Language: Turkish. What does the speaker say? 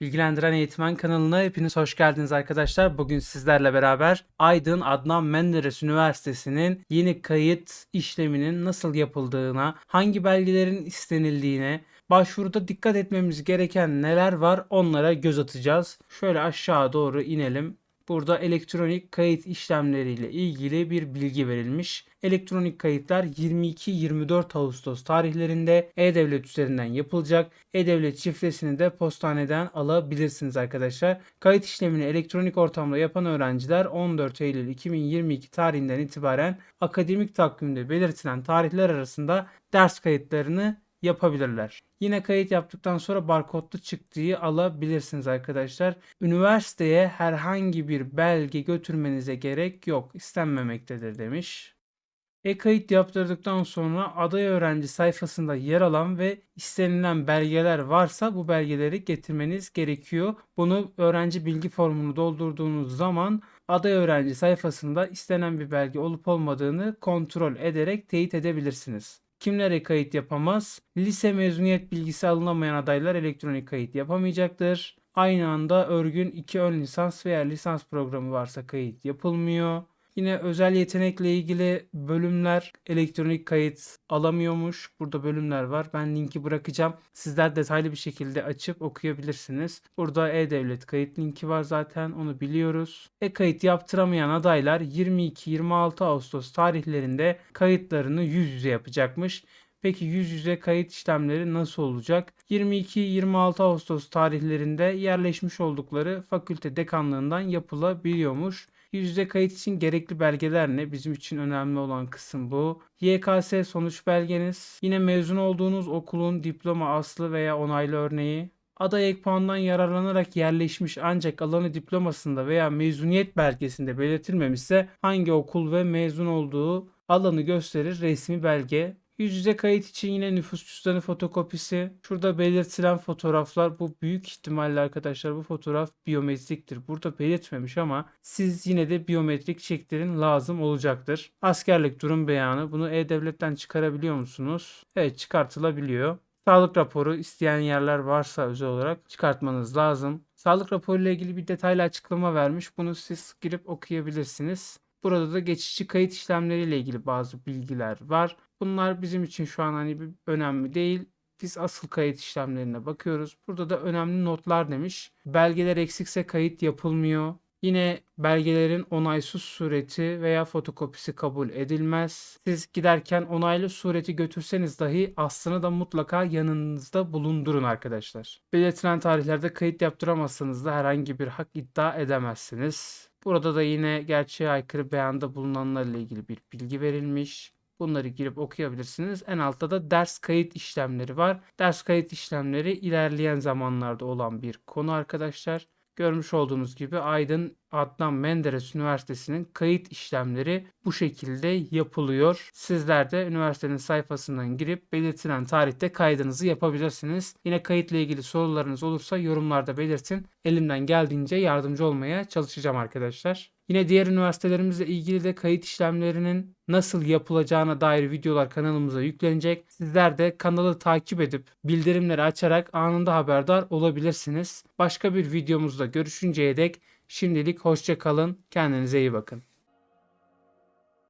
Bilgilendiren Eğitmen kanalına hepiniz hoş geldiniz arkadaşlar. Bugün sizlerle beraber Aydın Adnan Menderes Üniversitesi'nin yeni kayıt işleminin nasıl yapıldığına, hangi belgelerin istenildiğine, başvuruda dikkat etmemiz gereken neler var onlara göz atacağız. Şöyle aşağı doğru inelim. Burada elektronik kayıt işlemleriyle ilgili bir bilgi verilmiş. Elektronik kayıtlar 22-24 Ağustos tarihlerinde E-Devlet üzerinden yapılacak. E-Devlet şifresini de postaneden alabilirsiniz arkadaşlar. Kayıt işlemini elektronik ortamda yapan öğrenciler 14 Eylül 2022 tarihinden itibaren akademik takvimde belirtilen tarihler arasında ders kayıtlarını yapabilirler. Yine kayıt yaptıktan sonra barkodlu çıktığı alabilirsiniz arkadaşlar. Üniversiteye herhangi bir belge götürmenize gerek yok. istenmemektedir demiş. E-kayıt yaptırdıktan sonra aday öğrenci sayfasında yer alan ve istenilen belgeler varsa bu belgeleri getirmeniz gerekiyor. Bunu öğrenci bilgi formunu doldurduğunuz zaman aday öğrenci sayfasında istenen bir belge olup olmadığını kontrol ederek teyit edebilirsiniz. Kimlere kayıt yapamaz? Lise mezuniyet bilgisi alınamayan adaylar elektronik kayıt yapamayacaktır. Aynı anda örgün 2 ön lisans veya lisans programı varsa kayıt yapılmıyor. Yine özel yetenekle ilgili bölümler elektronik kayıt alamıyormuş. Burada bölümler var. Ben linki bırakacağım. Sizler detaylı bir şekilde açıp okuyabilirsiniz. Burada e-devlet kayıt linki var zaten onu biliyoruz. E-kayıt yaptıramayan adaylar 22-26 Ağustos tarihlerinde kayıtlarını yüz yüze yapacakmış. Peki yüz yüze kayıt işlemleri nasıl olacak? 22-26 Ağustos tarihlerinde yerleşmiş oldukları fakülte dekanlığından yapılabiliyormuş. Yüz yüze kayıt için gerekli belgeler ne? Bizim için önemli olan kısım bu. YKS sonuç belgeniz, yine mezun olduğunuz okulun diploma aslı veya onaylı örneği, aday ek puandan yararlanarak yerleşmiş ancak alanı diplomasında veya mezuniyet belgesinde belirtilmemişse hangi okul ve mezun olduğu alanı gösterir resmi belge. Yüz yüze kayıt için yine nüfus cüzdanı fotokopisi. Şurada belirtilen fotoğraflar bu büyük ihtimalle arkadaşlar bu fotoğraf biyometriktir. Burada belirtmemiş ama siz yine de biyometrik çektirin lazım olacaktır. Askerlik durum beyanı bunu E-Devlet'ten çıkarabiliyor musunuz? Evet çıkartılabiliyor. Sağlık raporu isteyen yerler varsa özel olarak çıkartmanız lazım. Sağlık raporu ile ilgili bir detaylı açıklama vermiş. Bunu siz girip okuyabilirsiniz. Burada da geçici kayıt işlemleriyle ilgili bazı bilgiler var. Bunlar bizim için şu an hani bir önemli değil. Biz asıl kayıt işlemlerine bakıyoruz. Burada da önemli notlar demiş. Belgeler eksikse kayıt yapılmıyor. Yine belgelerin onaysız sureti veya fotokopisi kabul edilmez. Siz giderken onaylı sureti götürseniz dahi aslını da mutlaka yanınızda bulundurun arkadaşlar. Belirtilen tarihlerde kayıt yaptıramazsanız da herhangi bir hak iddia edemezsiniz. Burada da yine gerçeğe aykırı beyanda bulunanlarla ilgili bir bilgi verilmiş. Bunları girip okuyabilirsiniz. En altta da ders kayıt işlemleri var. Ders kayıt işlemleri ilerleyen zamanlarda olan bir konu arkadaşlar. Görmüş olduğunuz gibi Aydın Adnan Menderes Üniversitesi'nin kayıt işlemleri bu şekilde yapılıyor. Sizler de üniversitenin sayfasından girip belirtilen tarihte kaydınızı yapabilirsiniz. Yine kayıtla ilgili sorularınız olursa yorumlarda belirtin. Elimden geldiğince yardımcı olmaya çalışacağım arkadaşlar. Yine diğer üniversitelerimizle ilgili de kayıt işlemlerinin nasıl yapılacağına dair videolar kanalımıza yüklenecek. Sizler de kanalı takip edip bildirimleri açarak anında haberdar olabilirsiniz. Başka bir videomuzda görüşünceye dek şimdilik hoşça kalın. Kendinize iyi bakın.